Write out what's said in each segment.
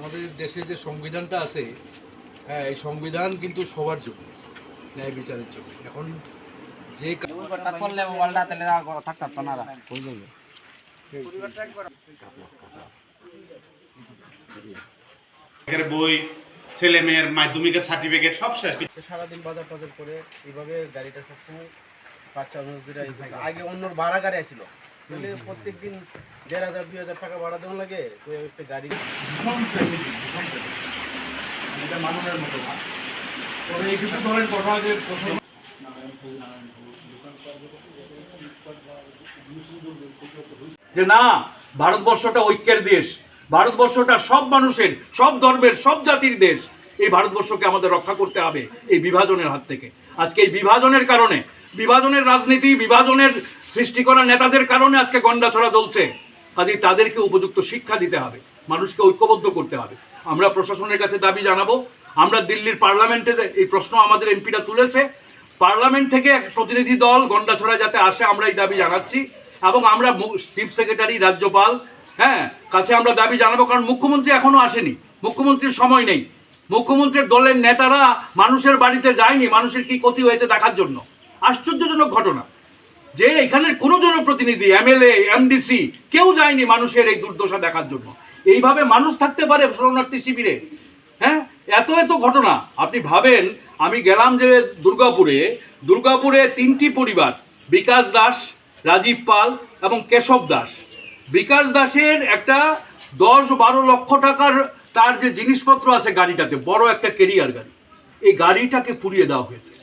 আমাদের দেশে যে সংবিধানটা আছে হ্যাঁ এই সংবিধান কিন্তু সবার জন্য ন্যায় বিচারের জন্য। এখন যে বই ছেলে মেয়ের মাধ্যমিকের সার্টিফিকেট সব শেষ। সারাদিন বাজার টাজার করে এইভাবে গাড়িটা সবসময় বাচ্চা মানুষদের আগে অন্য ভাড়া গাড়ি ছিল। তাহলে প্রত্যেক দিন দেড় হাজার দুই হাজার টাকা ভাড়া দেওয়া লাগে তো একটা গাড়ি এটা মাননের মতো তবে এই কিছু ধরেন ঘটনা যে প্রথম যে না ভারতবর্ষটা ঐক্যের দেশ। ভারতবর্ষটা সব মানুষের সব ধর্মের সব জাতির দেশ। এই ভারতবর্ষকে আমাদের রক্ষা করতে হবে এই বিভাজনের হাত থেকে। আজকে এই বিভাজনের কারণে বিভাজনের রাজনীতি, বিভাজনের সৃষ্টি করা নেতাদের কারণে আজকে গন্ডাছড়া চলছে। কাজেই তাদেরকে উপযুক্ত শিক্ষা দিতে হবে, মানুষকে ঐক্যবদ্ধ করতে হবে। আমরা প্রশাসনের কাছে দাবি জানাব, আমরা দিল্লির পার্লামেন্টে এই প্রশ্ন আমাদের এমপিরা তুলেছে। পার্লামেন্ট থেকে এক প্রতিনিধি দল গন্ডাছড়া যাতে আসে, আমরা এই দাবি জানাচ্ছি। এবং আমরা চিফ সেক্রেটারি রাজ্যপাল হ্যাঁ কাছে আমরা দাবি জানাব, কারণ মুখ্যমন্ত্রী এখনও আসেনি। মুখ্যমন্ত্রীর সময় নেই। মুখ্যমন্ত্রীর দলের নেতারা মানুষের বাড়িতে যায়নি, মানুষের কি ক্ষতি হয়েছে দেখার জন্য। আশ্চর্যজনক ঘটনা যে এখানের কোনো জনপ্রতিনিধি, এমএলএ, এমডিসি কেউ যায়নি মানুষের এই দুর্দশা দেখার জন্য। এইভাবে মানুষ থাকতে পারে শরণার্থী শিবিরে? হ্যাঁ? এত এত ঘটনা। আপনি ভাবেন, আমি গেলাম যে দুর্গাপুরে দুর্গাপুরে তিনটি পরিবার, বিকাশ দাস, রাজীব পাল এবং কেশব দাস। বিকাশ দাসের একটা দশ বারো লক্ষ টাকার তার যে জিনিসপত্র আছে গাড়িটাতে, বড় একটা কেরিয়ার গাড়ি। এই গাড়িটাকে পুড়িয়ে দেওয়া হয়েছে।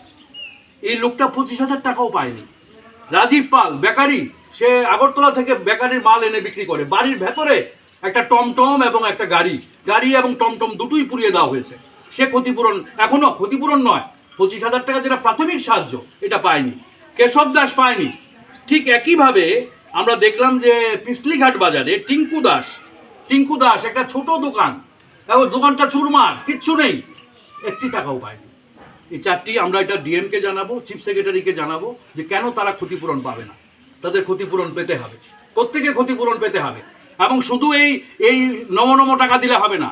এই লোকটা পঁচিশ হাজার টাকাও পায়নি। রাজীব পাল, বেকারি, সে আগরতলা থেকে বেকারির মাল এনে বিক্রি করে। বাড়ির ভেতরে একটা টমটম এবং একটা গাড়ি। গাড়ি এবং টমটম দুটোই পুড়িয়ে দেওয়া হয়েছে। সে ক্ষতিপূরণ, এখনও ক্ষতিপূরণ নয়। পঁচিশ হাজার টাকা যেটা প্রাথমিক সাহায্য, এটা পায়নি। কেশব দাস পায়নি। ঠিক একইভাবে আমরা দেখলাম যে পিসলিঘাট বাজারে টিঙ্কু দাস টিঙ্কু দাস একটা ছোট দোকান। এবং দোকানটা চুরমার, কিচ্ছু নেই। একটি টাকাও পায়নি। এই চারটি আমরা এটা ডিএমকে জানাব চিফ সেক্রেটারিকে জানাব যে কেন তারা ক্ষতিপূরণ পাবে না। তাদের ক্ষতিপূরণ পেতে হবে। প্রত্যেকের ক্ষতিপূরণ পেতে হবে। এবং শুধু এই এই নম নম টাকা দিলে হবে না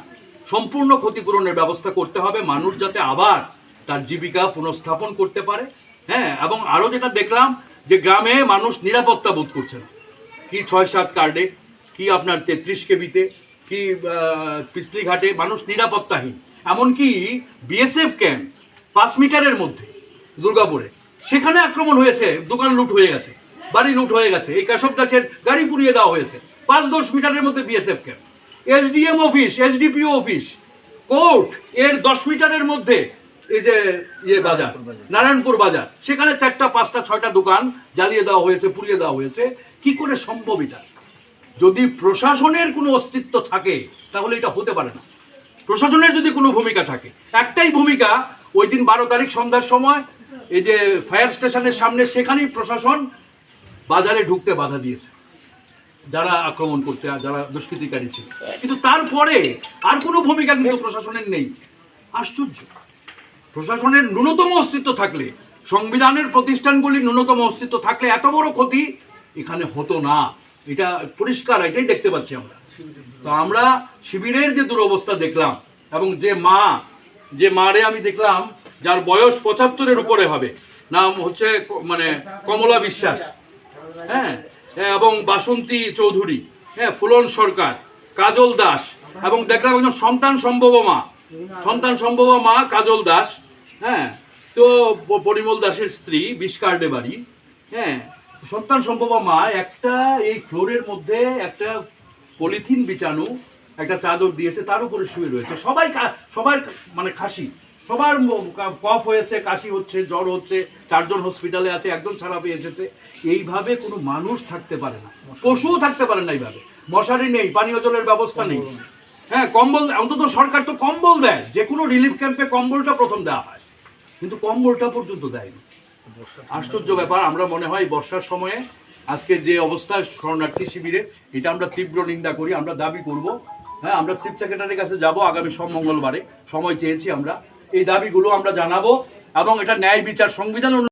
সম্পূর্ণ ক্ষতিপূরণের ব্যবস্থা করতে হবে মানুষ যাতে আবার তার জীবিকা পুনঃস্থাপন করতে পারে। হ্যাঁ এবং আরও যেটা দেখলাম যে গ্রামে মানুষ নিরাপত্তা বোধ করছে না। কি ছয় সাত কার্ডে কি আপনার তেত্রিশ কেবিতে কি আহ, পিছলিঘাটে মানুষ নিরাপত্তাহীন। এমনকি বিএসএফ ক্যাম্প পাঁচ মিটারের মধ্যে দুর্গাপুরে। সেখানে আক্রমণ হয়েছে দোকান লুট হয়ে গেছে বাড়ি লুট হয়ে গেছে এই কাশব দাসের গাড়ি পুড়িয়ে দেওয়া হয়েছে। পাঁচ দশ মিটারের মধ্যে BSF camp SDM office SDPO office court এর দশ মিটারের মধ্যে এই যে ইয়ে বাজার। নারায়ণপুর বাজার। সেখানে চারটা পাঁচটা ছয়টা দোকান জ্বালিয়ে দেওয়া হয়েছে পুড়িয়ে দেওয়া হয়েছে। কি করে সম্ভব এটা? যদি প্রশাসনের কোনো অস্তিত্ব থাকে তাহলে এটা হতে পারে না। প্রশাসনের যদি কোনো ভূমিকা থাকে একটাই ভূমিকা ওই দিন বারো তারিখ সন্ধ্যার সময় এই যে ফায়ার স্টেশনের সামনে সেখানেই প্রশাসন বাজারে ঢুকতে বাধা দিয়েছে। যারা আক্রমণ করছে যারা দুষ্কৃতিকারী ছিল। কিন্তু তারপরে আর কোনো ভূমিকা কিন্তু প্রশাসনের নেই। আশ্চর্য। প্রশাসনের ন্যূনতম অস্তিত্ব থাকলে, সংবিধানের প্রতিষ্ঠানগুলির ন্যূনতম অস্তিত্ব থাকলে এত বড় ক্ষতি এখানে হতো না। এটা পরিষ্কার, এটাই দেখতে পাচ্ছি আমরা। তো আমরা শিবিরের যে দুরবস্থা দেখলাম এবং যে মা যে মারে আমি দেখলাম, যার বয়স পঁচাত্তরের উপরে হবে। নাম হচ্ছে মানে কমলা বিশ্বাস। হ্যাঁ এবং বাসন্তী চৌধুরী। হ্যাঁ ফুলন সরকার, কাজল দাস, এবং দেখলাম একজন সন্তান সম্ভব মা। সন্তান সম্ভব মা কাজল দাস। হ্যাঁ তো পরিমল দাসের স্ত্রী বিষকার্ডে বাড়ি। হ্যাঁ সন্তান সম্ভব মা, একটা এই ফ্লোরের মধ্যে একটা পলিথিন বিছানো একটা চাদর দিয়েছে তার উপরে শুয়ে রয়েছে। সবাই সবার মানে খাসি। সবার কফ হয়েছে কাশি হচ্ছে জ্বর হচ্ছে চারজন হসপিটালে আছে একজন ছাড়া পেয়ে এসেছে। এইভাবে কোনো মানুষ থাকতে পারে না। পশুও থাকতে পারে না এইভাবে। মশারি নেই পানীয় জলের ব্যবস্থা নেই। হ্যাঁ কম্বল অন্তত সরকার তো কম্বল দেয়। যে কোনো রিলিফ ক্যাম্পে কম্বলটা প্রথম দেওয়া হয়। কিন্তু কম্বলটা পর্যন্ত দেয়নি। আশ্চর্য ব্যাপার আমরা মনে হয় বর্ষার সময়ে আজকে যে অবস্থা শরণার্থী শিবিরে এটা আমরা তীব্র নিন্দা করি আমরা দাবি করব হ্যাঁ আমরা চিফ সেক্রেটারির কাছে যাব আগামী সব মঙ্গলবারে। সময় চেয়েছি আমরা। এই দাবিগুলো আমরা জানাব এবং এটা ন্যায় বিচার সংবিধান